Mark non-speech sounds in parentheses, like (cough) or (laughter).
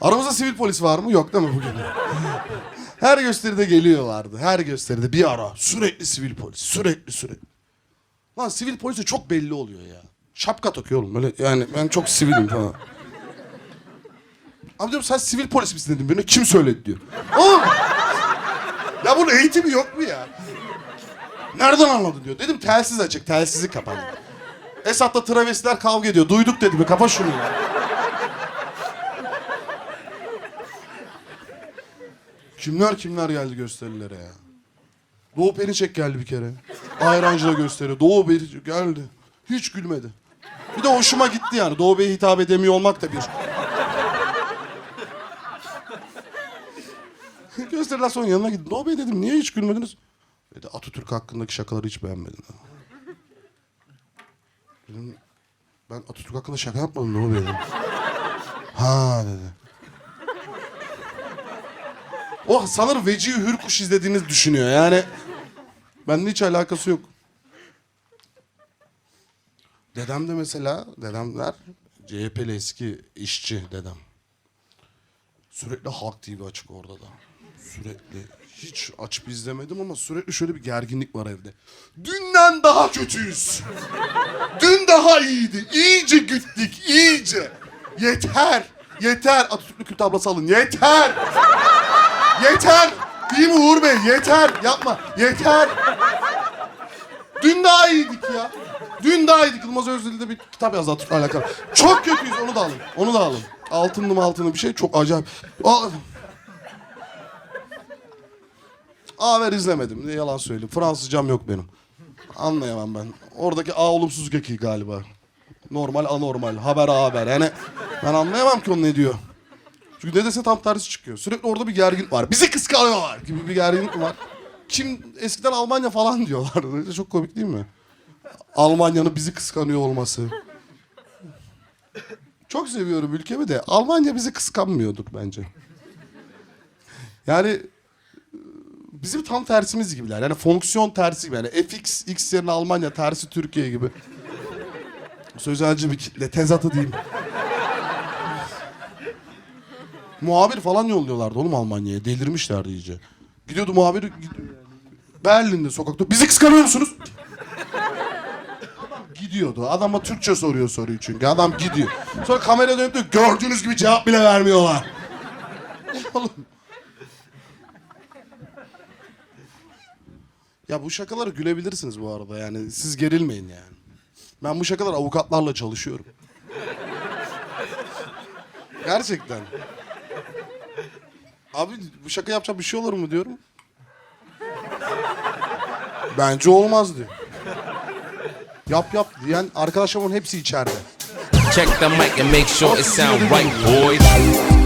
Aramızda sivil polis var mı? Yok değil mi bugün? Her gösteride geliyorlardı. Her gösteride bir ara. Sürekli sivil polis. Sürekli sürekli. Lan sivil polis de çok belli oluyor ya. Şapka takıyor oğlum. Böyle yani ben çok sivilim falan. Abi diyorum sen sivil polis misin dedim birine. Kim söyledi diyor. Oğlum. ya bunun eğitimi yok mu ya? Nereden anladın diyor. Dedim telsiz açık. Telsizi kapalı. Esat'la travestiler kavga ediyor. Duyduk dedi. Kapa şunu ya. Kimler kimler geldi gösterilere ya. Doğu Perinçek geldi bir kere. Ayrancı'da gösteri. Doğu Perinçek geldi. Hiç gülmedi. Bir de hoşuma gitti yani. Doğu Bey'e hitap edemiyor olmak da bir. (laughs) Gösteriler sonra yanına gittim. Doğu Bey dedim niye hiç gülmediniz? Dedi Atatürk hakkındaki şakaları hiç beğenmedim. Dedim ben Atatürk hakkında şaka yapmadım Doğu Bey dedim. Ha dedi. O sanırım Vecihi Hürkuş izlediğinizi düşünüyor yani. Bende hiç alakası yok. Dedem de mesela, dedemler CHP'li eski işçi dedem. Sürekli Halk TV açık orada da. Sürekli. Hiç açıp izlemedim ama sürekli şöyle bir gerginlik var evde. Dünden daha kötüyüz. Dün daha iyiydi. İyice gittik, iyice. Yeter, yeter. Atatürk'lü kül tablası alın. Yeter. Yeter. Değil mi Uğur Bey? Yeter. Yapma. Yeter. Dün daha iyiydik ya. Dün daha iyiydik. Yılmaz Özdil'i de bir kitap yazdı Atatürk'le alakalı. Çok kötüyüz. Onu da alın. Onu da alın. Altınlı mı altınlı bir şey. Çok acayip. Al. A ver izlemedim. Ne yalan söyleyeyim. Fransızcam yok benim. Anlayamam ben. Oradaki A olumsuzluk eki galiba. Normal anormal. Haber haber. Yani ben anlayamam ki o ne diyor. Çünkü ne dese tam tersi çıkıyor. Sürekli orada bir gerginlik var. Bizi kıskanıyorlar gibi bir gerginlik var. Kim eskiden Almanya falan diyorlardı. Çok komik değil mi? Almanya'nın bizi kıskanıyor olması. Çok seviyorum ülkemi de Almanya bizi kıskanmıyorduk bence. Yani bizim tam tersimiz gibiler. Yani fonksiyon tersi gibi. Yani fx x yerine Almanya tersi Türkiye gibi. Sözelci bir kitle. Tezatı diyeyim. Muhabir falan yolluyorlardı oğlum Almanya'ya. Delirmişlerdi iyice. Gidiyordu muhabir gid- Berlin'de sokakta. Bizi kıskanıyor musunuz? Adam gidiyordu. Adama Türkçe soruyor soruyu çünkü. Adam gidiyor. Sonra kamera dönüp diyor, gördüğünüz gibi cevap bile vermiyorlar. (laughs) oğlum. Ya bu şakalara gülebilirsiniz bu arada yani. Siz gerilmeyin yani. Ben bu şakalar avukatlarla çalışıyorum. Gerçekten. Abi bu şaka yapacak bir şey olur mu diyorum. Bence olmaz diyor. Yap yap diyen arkadaşlarımın hepsi içeride. Check the mic and make sure it sound right, boys.